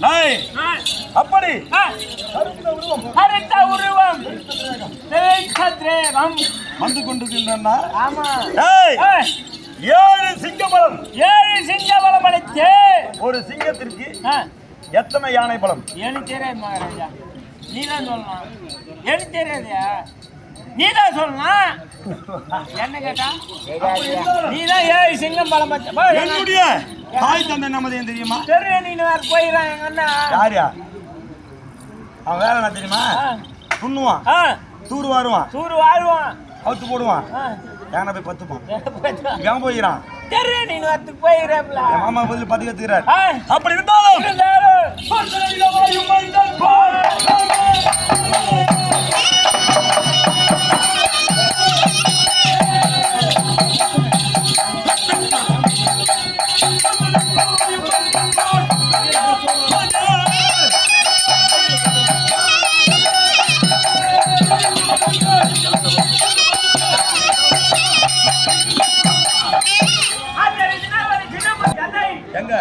நாய். அப்படி. கருத்த உருவம். திரேகம். வந்து கொண்டிருக்கின்றன ஆமா. ஏழு சிங்கபலம் ஏழு சிங்கபலம் அளித்து. ஒரு சிங்கத்திற்கு எத்தனை யானை பலம் எனக்கு தெரியாது மகாராஜா. நீ தான் சொல்லலாம் எனக்கு தெரியாதயா நீ தான் சொல்லலாம் என்ன கேட்டா? நீ தான் ஏழு சிங்கம் பலம் என்னுடைய தாய் தந்தை நமதையும் தெரியுமா? தெரு நீ வேற போயிடறான் எங்க அண்ணா. யாரியா? அவன் வேலை என்ன தெரியுமா? துண்ணுவான் ஆ, தூர் வாருவான். சூறு வாழ்வான் அவுத்து போடுவான். யானை போய் பத்துப்பான். தெரு இவன் போயிடான் நீ வரத்துக்கு போயிடறப்பல என் மாமா பதில் பத்து கத்துக்கிறார். அப்படி இருந்தாலும் எங்க?